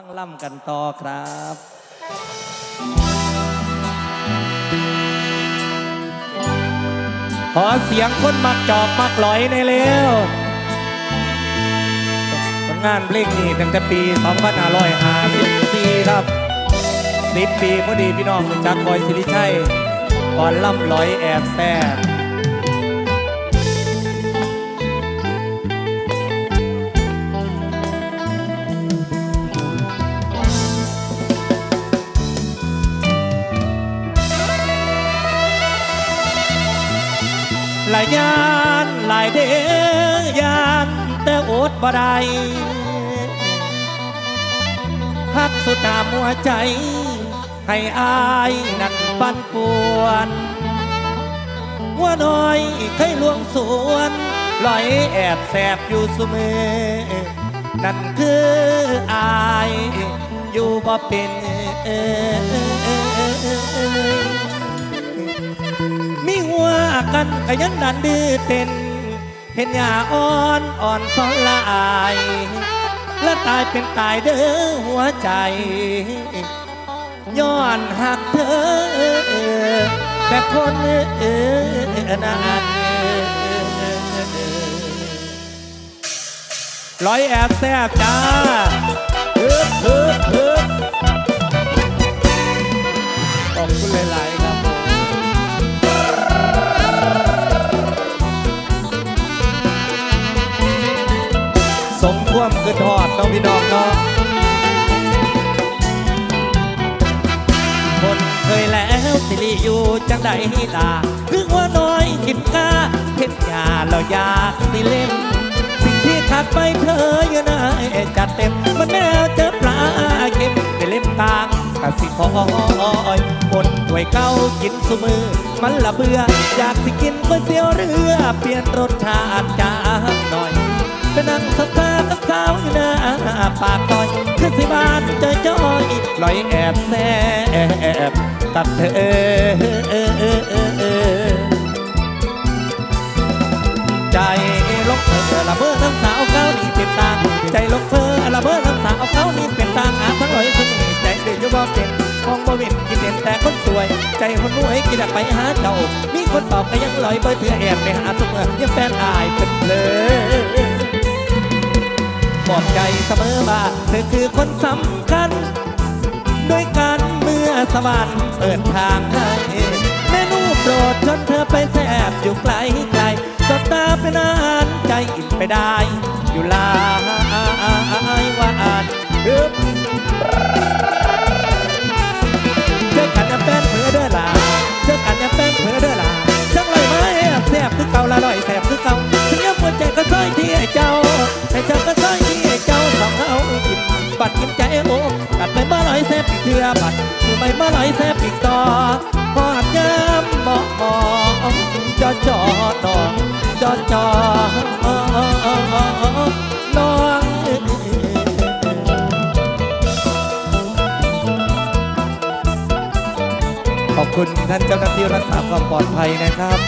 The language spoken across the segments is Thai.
ฟังล่ำกันต่อครับขอเสียงคนมักจอกมักลอยในเร็วผลงานเพลงนี้ตั้งแต่ปี2554ครับ10ปีพอดีพี่น้องจักบอยสิริชัยก่อนล่ำลอยแอบแซ่บายานหลายเดยานแต่อดบ่ได้ฮักสุดตามหัวใจ ให้อายนั่นปันป่วนว่าน้อยเคยลวงสวนลอยแอบแสบอยู่เสมอนั่นคืออาย อยู่บ่เป็นมีหัว กันก็ยังดันดื้อเต้นเห็นหญ้าอ่อนอ่อนสอนลายและตายเป็นตายเด้อหัวใจ ย้อนหักเธอแต่คนเออนั้นร้อยแอบแซบจ้าฮึบฮึบฮึบ ความคือทอดน้องพี่น้องเนาะคนเคยแล้วสิริอยู่จังใดลาคือว่าน้อยกินกาเห็นยาเราอยากสิเล่มสิ่งที่ขาดไปเธออยู่นะจัดเต็มมันแม่เจอปลาเค็มไปเล่มตางกะสิคอยบนถ้วยเก้ากินสมือ มันละเบื่อ อยากสิกินก๋วยเตี๋ยวเรือ เปลี่ยนรสชาติจากหน่อย ไปนั่งสภากับสาวอยู่หน้าปากซอยคือสิบานเจอจอยลอยแอบแซบกับเธอใจลกเธอละเมอน้ำสาวเขานี่เป็นตางใจลกเธอละเมอน้ำสาวเขานี่เป็นตางอาทั้งลอยสนิทใจเดือดบ่เป็นมองบ่เว้นกินเด่นแต่คนสวย ใจคนรวยกินไปหาเจ้ามีคนตอบก็ยังลอยเบอร์เธอแอบไปหาทุกเมื่อยังแฟนอายเป็นเลย บอกใจเสมอว่าเธอคือคนสำคัญ ด้วยกันเมื่อสวรรค์เปิดทางให้เมนูโปรดจนเธอไปแสบอยู่ไกลไกลสตาไปนานใจอิ่มไปได้ โอ้กัดไปมาลอยแสบปีกเถื่อบัดมือไปมาลอยแสบปีกต่อพอดยามมองมองจอจอดองจอจอน้องขอบคุณท่านเจ้าหน้าที่รักษาความปลอดภัยนะครับ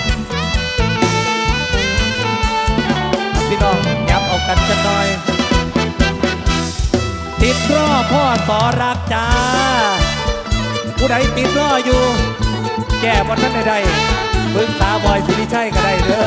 พี่น้องยับเอากันจะหน่อย ติดรอพ่อสอรักจ้าผู้ใดติดรออยู่ แก่บนท่านใดๆปรึกษาบอยสิริชัยก็ได้เด้อ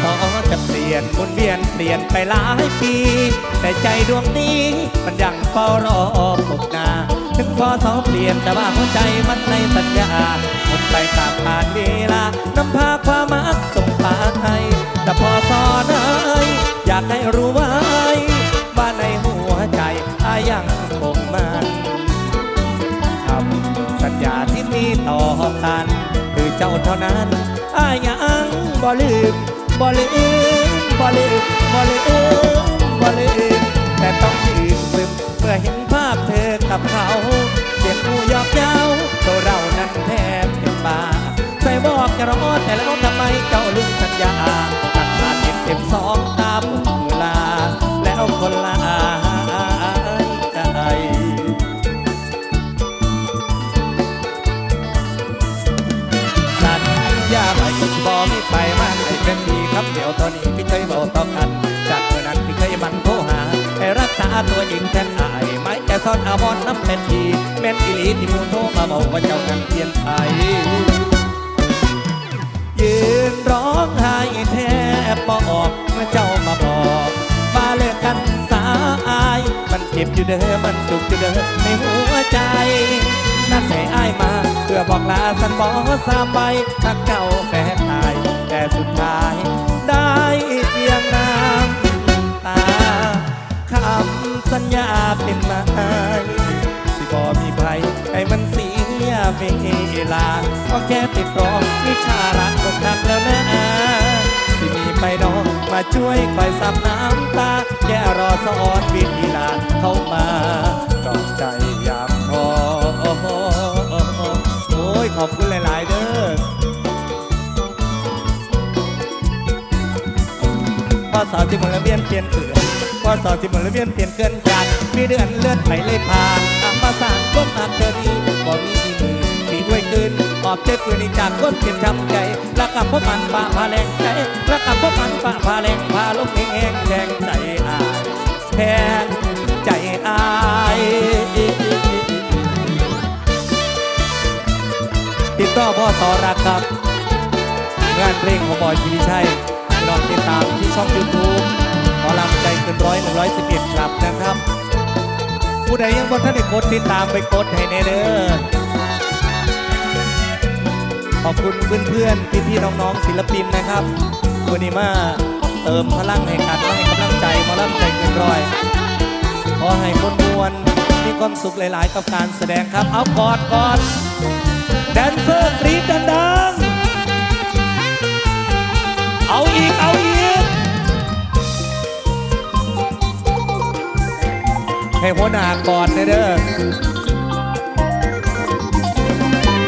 พอทอจะเปลี่ยนหมุนเวียนเปลี่ยนไปหลายปี แต่ใจดวงนี้มันยังเฝ้ารอพบนา ถึงพอทอเปลี่ยนแต่ว่าหัวใจมันในสัญญาหมุนไปตามผ่านเวลานำพาความมักส่งพาให้แต่พอสอนเอ้ยอยากให้รู้ไว้ว่าในหัวใจอายังคงมันคำสัญญาที่มีต่อกัน คือเจ้าเท่านั้นอายยังบ่ลืม บ่ลืงบ่ลืงบ่ลืงบ่ลืงแต่ต้องยืนซึมเมื่อเห็นภาพเธอกับเขาเจ็บหูยอกเย้าตัวเรานั้นแทบเป็นบาใส่บอกจะรอดแต่แล้วทำไมเจ้าลืมสัญญาตัดขาดเจ็บเจ็บสองตามเวลา แล้วคนละอย่าไปบอกไม่ไปมันให้เป็นดี คำเดียวเท่านี้ที่เคยบอกต่อกัน จากเมื่อนั้นที่เคยมันโทรหาให้รักษาตัวเองแทนอายไม่แค่ซ่อนอาวรณ์น้ำเป็นทีแม่นอีลีที่มูโทรมาบอกว่าเจ้านั้นเปลี่ยนไปยืนร้องไห้แทบปอกเมื่อเจ้ามาบอกมาเลิกกันสาอาย มันเจ็บอยู่เด้อมันจุกอยู่เด้อในหัวใจนัดให้อายมา เพื่อบอกลาสันบอกสามใบถ้าเก่าแฝงตาย สุดท้ายได้เพียงน้ำตาคำสัญญาเป็นไม้สิบอมีใครให้มันเสียเวลาก็แค่ติดรองวิชารักก็ทักแล้วนะสิมีไปน้องมาช่วยคอยซับน้ำตา แค่รอสอนวิธีลาเข้ามาดอกใจยามพอโอ้ยขอบคุณหลาย ๆ เด้อ สาวที่หมุนเวียนเปลี่ยนเกินพอสาวที่หมุนเวียนเปลี่ยนเกินจากมีเดือนเลื่อนไปเลยผ่านอามาสางก้นมาเกินนี้บ่มีอีมือสีห้วยคืนออบเจ็บปืนจากก้นเจ็บช้ำใจรักกับพวกมันฝ่าพาแรงใจรักกับพวกมันฝ่าพาแรงพาลงแห้งแห้งแทงใจอายแทงใจอายติดต่อพ่อสอรักครับ งานเพลงของบอยชีวิชัย ตามที่ช่อง YouTube หมอลำใจเกินร้อยหนึ่งร้อยสิบเอ็ดครับนะครับ ผู้ใดยังบนท่านได้กดติดตามไปกดให้แน่เด้อขอบคุณเพื่อนๆพี่ๆน้องๆศิลปินนะครับวันนี้มาเติมพลังให้กันมาให้กำลังใจหมอลำใจเกินร้อยขอให้คนมวลมีความสุขหลาย ๆ กับการแสดงครับ เอากอดกอด ให้หัวหน้ากอดหน่อยเด้อ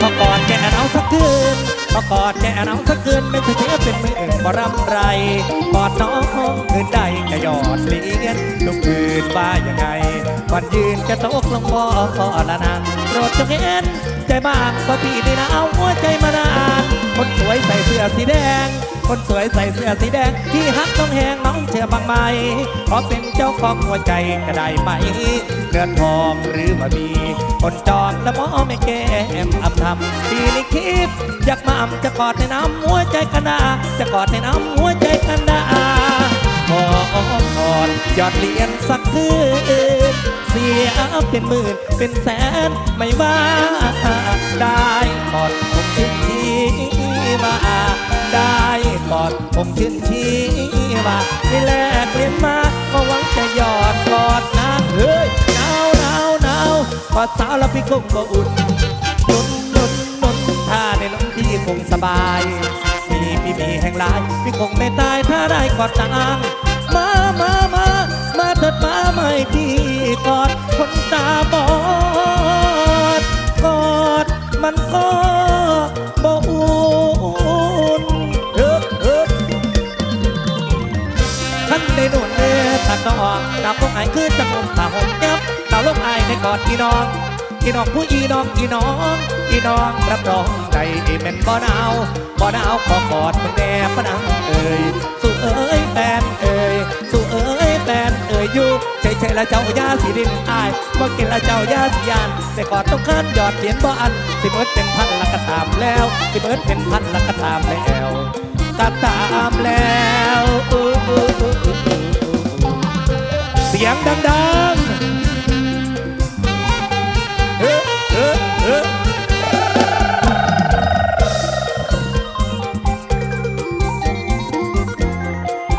พอกอดแกเอาสักคืนพอกอดแกเอาสักคืนไม่เชื่อเป็นมืออื่นบ่รำไรกอดน้องคืนใดจะหยอดเหรียญทุกคืนว่ายังไงวันยืนจะตกลงบ่ก็ละนางโปรดจงเห็นใจมากกว่าพี่นี่นะเอาหัวใจมานาน คนสวยใส่เสื้อสีแดง คนสวยใส่เสื้อสีแดง ที่ฮักต้องแหงน้องเชื่อบ้างไหมขอเป็นเจ้าของหัวใจก็ได้ไหมเลือทองหรือมามีคนจองและมอไม่แก้มอำทำปีนี้คิดอยากมาอำจะกอดในน้ำหัวใจกันนาจะกอดในน้ำหัวใจกันนาขอกอดยอดเหรียญสักคืนเสียเป็นหมื่นเป็นแสนไม่ว่า ผมชื่นชีว่าไม่แลกเปลี่ยนมาก็หวังจะหยอดกอดนางเฮ้ยหนาวหนาวหนาวกอดสาวแล้วพี่คงบ่อุ่นนุนนุนนุนถ้าในลมพี่คงสบาย มีพี่มีแห่งหลายพี่คงไม่ตายถ้าได้กอดนางมามามามาเถิดมาไม่พี่กอดคนตาบอดกอดมันก็ ได้โดนเนื้อถักดอกดาวพวกไอ้คือจะงมตาหงยับดาวลูกไอในกอดอีน้องอีน้องผู้อีน้องอีน้องอีน้องรับรองใจเม็นบ่หนาวบ่หนาวขอกอดมึงแน่พนังเอ่ยสู่เอ้ยแฟนเอ่ยสู่เอ้ยแฟนเอ่ยอยู่เฉยๆแล้วเจ้ายาสีดินอายบ่กินล้วเจ้ายาสียานแต่กอดต้องคันยอดเหรียญบ่อันสิเบิดเป็นพันละก็ตามแล้วสิเบิดเป็นพันละก็ตามแล้ว ก็ตามแล้ว เสียงดังๆเฮ้เฮ้เฮ้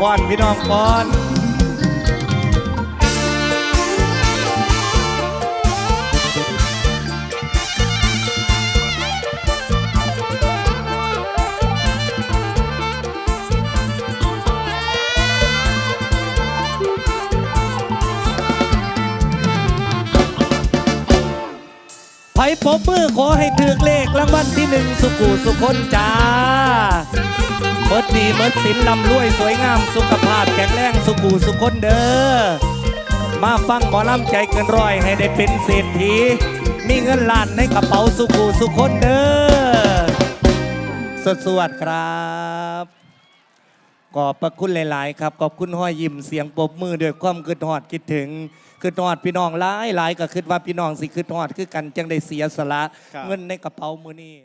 ก่อนพี่น้องก่อน ไผพบมือขอให้ถือเลขรางวัลที่หนึ่งสุกูสุคนจ้าเมิดดีเมิดสินลำรวยสวยงามสุขภาพแข็งแรงสุกูสุคนเด้อมาฟังหมอลำใจเกินร้อยให้ได้เป็นเศรษฐีมีเงินล้านในกระเป๋าสุกูสุคนเด้อสวดสวดครับขอบพระคุณหลาย ๆ ครับ ขอบคุณห้อยยิ้มเสียงปรบมือด้วยความคิดฮอดคิดถึง คิดฮอดพี่น้องหลายหลายๆก็คิดว่าพี่น้องสิคิดฮอดคือกันจังได้เสียสละครับเงินในกระเป๋ามือนี้